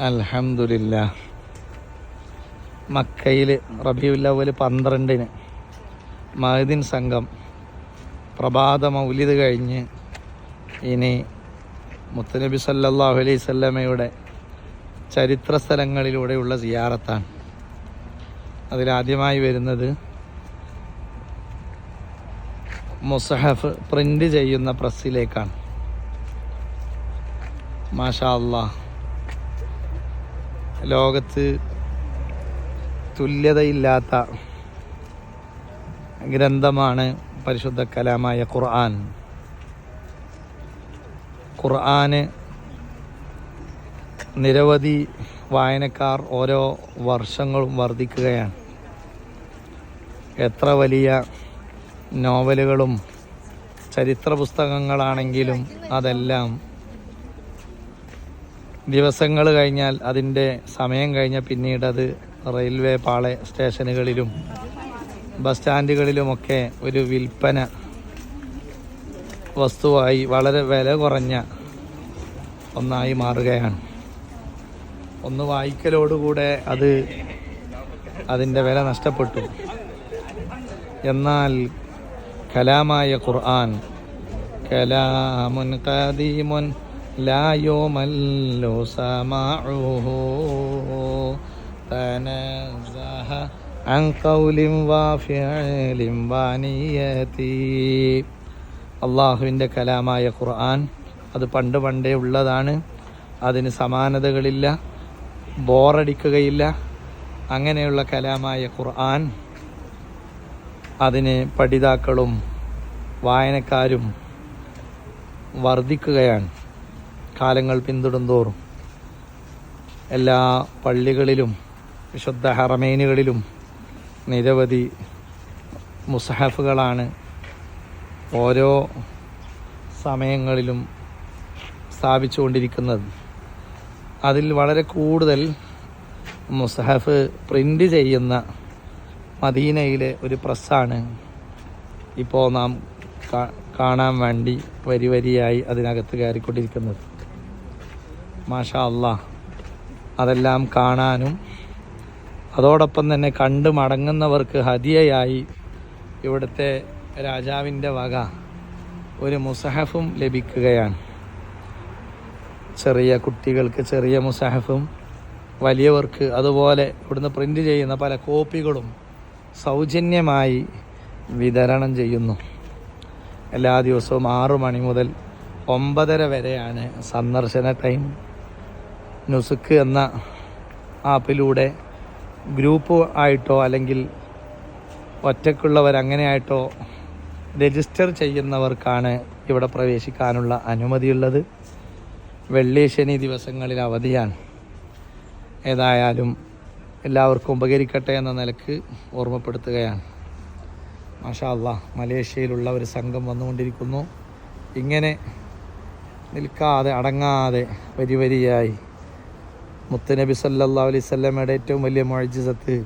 അൽഹംദുലില്ലാ. മക്കയിൽ റബിയുല്ലവൽ പന്ത്രണ്ടിന് മഹദിൻ സംഘം പ്രഭാത മൗലിത് കഴിഞ്ഞ് ഇനി മുത്തനബി സല്ലാഹു അലൈഹി സ്വല്ലമയുടെ ചരിത്ര സ്ഥലങ്ങളിലൂടെയുള്ള സിയാറത്താണ്. അതിലാദ്യമായി വരുന്നത് മുസഹഫ് പ്രിന്റ് ചെയ്യുന്ന പ്രസ്സിലേക്കാണ്. മാഷാ അല്ലാ ലോകത്ത് തുല്യതയില്ലാത്ത ഗ്രന്ഥമാണ് പരിശുദ്ധ കലാമായ ഖുർആൻ. ഖുർആന് നിരവധി വായനക്കാർ ഓരോ വർഷങ്ങളും വർദ്ധിക്കുകയാണ്. എത്ര വലിയ നോവലുകളും ചരിത്ര പുസ്തകങ്ങളാണെങ്കിലും അതെല്ലാം ദിവസങ്ങൾ കഴിഞ്ഞാൽ അതിന്റെ സമയം കഴിഞ്ഞ പിന്നീട് അത് റെയിൽവേ പാള സ്റ്റേഷനുകളിലും ബസ് സ്റ്റാൻഡുകളിലുമൊക്കെ ഒരു വിൽപ്പന വസ്തുവായി വളരെ വില കുറഞ്ഞ ഒന്നായി മാറുകയാണ്. ഒന്ന് വായിക്കലോടുകൂടെ അത് അതിന്റെ വില നഷ്ടപ്പെട്ടു. എന്നാൽ കലാമായ ഖുർആൻ കലാമുൻ ഖദീമുൻ لا يمل سماعه تنزه عن قول وفعل ونية അള്ളാഹുവിൻ്റെ കലാമായ ഖുർആൻ അത് പണ്ട് പണ്ടേ ഉള്ളതാണ് അതിന് സമാനതകളില്ല ബോറടിക്കുകയില്ല അങ്ങനെയുള്ള കലാമായ ഖുർആൻ അതിന് പഠിതാക്കളും വായനക്കാരും വർദ്ധിക്കുകയാണ് കാലങ്ങൾ പിന്തുടന്തോറും എല്ലാ പള്ളികളിലും വിശുദ്ധ ഹറമേനുകളിലും നിരവധി മുസഹഫുകളാണ് ഓരോ സമയങ്ങളിലും സ്ഥാപിച്ചുകൊണ്ടിരിക്കുന്നത്. അതിൽ വളരെ കൂടുതൽ മുസഹഫ് പ്രിന്റ് ചെയ്യുന്ന മദീനയിലെ ഒരു പ്രസ്സാണ് ഇപ്പോൾ നാം കാണാൻ വേണ്ടി വരി വരിയായി അതിനകത്ത് കയറിക്കൊണ്ടിരിക്കുന്നത്. മാഷാ അല്ല അതെല്ലാം കാണാനും അതോടൊപ്പം തന്നെ കണ്ട് മടങ്ങുന്നവർക്ക് ഹതിയയായി ഇവിടുത്തെ രാജാവിന്റെ വക ഒരു മുസഹഫും ലഭിക്കുകയാണ്. ചെറിയ കുട്ടികൾക്ക് ചെറിയ മുസഹഫും വലിയവർക്ക് അതുപോലെ ഇവിടുന്ന് പ്രിന്റ് ചെയ്യുന്ന പല കോപ്പികളും സൗജന്യമായി വിതരണം ചെയ്യുന്നു. എല്ലാ ദിവസവും ആറു മണി മുതൽ ഒമ്പതര വരെയാണ് സന്ദർശന ടൈം. നുസുക്ക് എന്ന ആപ്പിലൂടെ ഗ്രൂപ്പ് ആയിട്ടോ അല്ലെങ്കിൽ ഒറ്റക്കുള്ളവർ അങ്ങനെയായിട്ടോ രജിസ്റ്റർ ചെയ്യുന്നവർക്കാണ് ഇവിടെ പ്രവേശിക്കാനുള്ള അനുമതിയുള്ളത്. വെള്ളി ശനി ദിവസങ്ങളിൽ അവധിയാണ്. ഏതായാലും എല്ലാവർക്കും ഉപകരിക്കട്ടെ എന്ന നിലയ്ക്ക് ഓർമ്മപ്പെടുത്തുകയാണ്. മാഷാ മലേഷ്യയിലുള്ള ഒരു സംഘം വന്നുകൊണ്ടിരിക്കുന്നു. ഇങ്ങനെ നിൽക്കാതെ അടങ്ങാതെ വരി വരിയായി മുത്തനബി സല്ലാ അലൈഹി സ്വല്ലമയുടെ ഏറ്റവും വലിയ മുഴജിസത്ത്